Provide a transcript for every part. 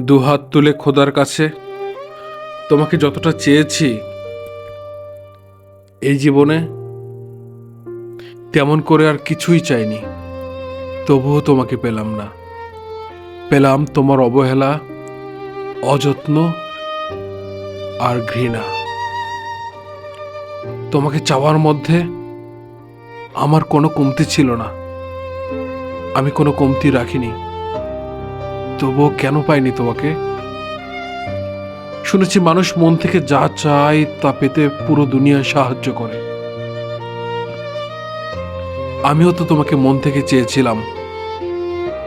দুহাত তুলে খোদার কাছে, তোমাকে যতটা চেয়েছি এই জীবনে তেমন করে আর কিছুই চাইনি। তবুও তোমাকে পেলাম না। পেলাম তোমার অবহেলা, অযত্ন আর ঘৃণা। তোমাকে চাওয়ার মধ্যে আমার কোনো কমতি ছিল না। আমি কোনো কমতি রাখিনি। তবুও কেন পাইনি তোমাকে? শুনেছি মানুষ মন থেকে যা চায় তা পেতে পুরো দুনিয়া সাহায্য করে। আমিও তো তোমাকে মন থেকে চেয়েছিলাম,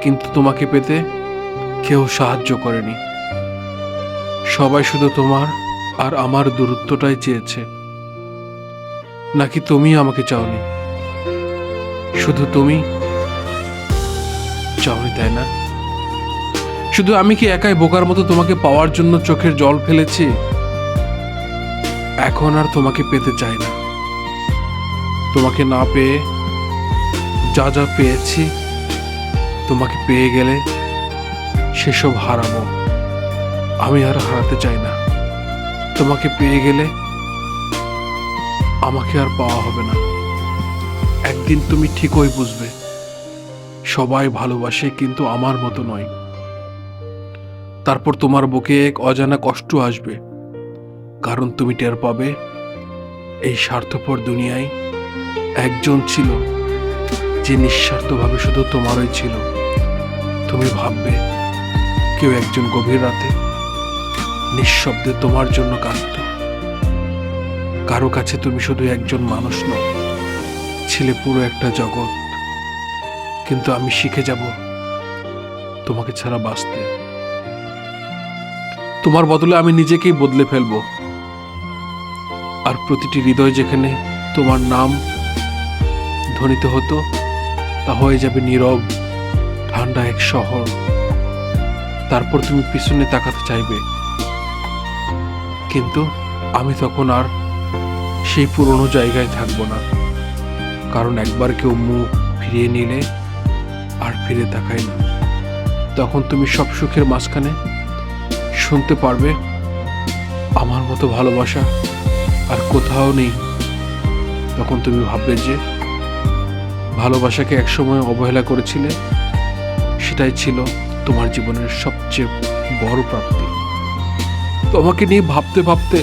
কিন্তু তোমাকে পেতে কেউ সাহায্য করেনি। সবাই শুধু তোমার আর আমার দূরত্বটাই চেয়েছে। নাকি তুমি আমাকে চাওনি? শুধু তুমি চাওনি, তাই না? শুধু আমি কি একাই বোকার মতো তোমাকে পাওয়ার জন্য চোখের জল ফেলেছি? এখন আর তোমাকে পেতে চাই না। তোমাকে না পেয়ে যা যা পেয়েছি, তোমাকে পেয়ে গেলে সেসব হারাবো আমি আর হারাতে চাই না। তোমাকে পেয়ে গেলে আমাকে আর পাওয়া হবে না। একদিন তুমি ঠিকই বুঝবে। সবাই ভালোবাসে কিন্তু আমার মতো নয়। তারপর তোমার বুকে এক অজানা কষ্ট আসবে। কারণ তুমি টের পাবে, এই স্বার্থপর দুনিয়ায় একজন ছিল, যে নিঃস্বার্থভাবে শুধু তোমারই ছিল। তুমি ভাববে, কেউ একজন গভীর রাতে নিঃশব্দে তোমার জন্য কাঁদত। কারও কাছে তুমি শুধু একজন মানুষ নও, ছিলে পুরো একটা জগৎ। কিন্তু আমি শিখে যাব, তোমাকে ছাড়া বাঁচতে। তোমার বদলে আমি নিজেকেই বদলে ফেলব। আর প্রতিটি হৃদয় যেখানে তোমার নাম ধ্বনিত হতো, তা হয়ে যাবে নীরব, ঠান্ডা এক শহর। তারপর তুমি পিছনে তাকাতে চাইবে। কিন্তু আমি তখন আর সেই পুরনো জায়গায় থাকব না। কারণ একবার কেউ মুখ ফিরিয়ে নিলে আর ফিরে তাকায় না। তখন তুমি সব সুখের মাঝখানে শুনতে পারবে আমার মতো ভালোবাসা আর কোথাও নেই। তখন তুমি ভাববে যে ভালোবাসাকে একসময় অবহেলা করেছিলে, সেটাই ছিল তোমার জীবনের সবচেয়ে বড় প্রাপ্তি। তোমাকে নিয়ে ভাবতে ভাবতে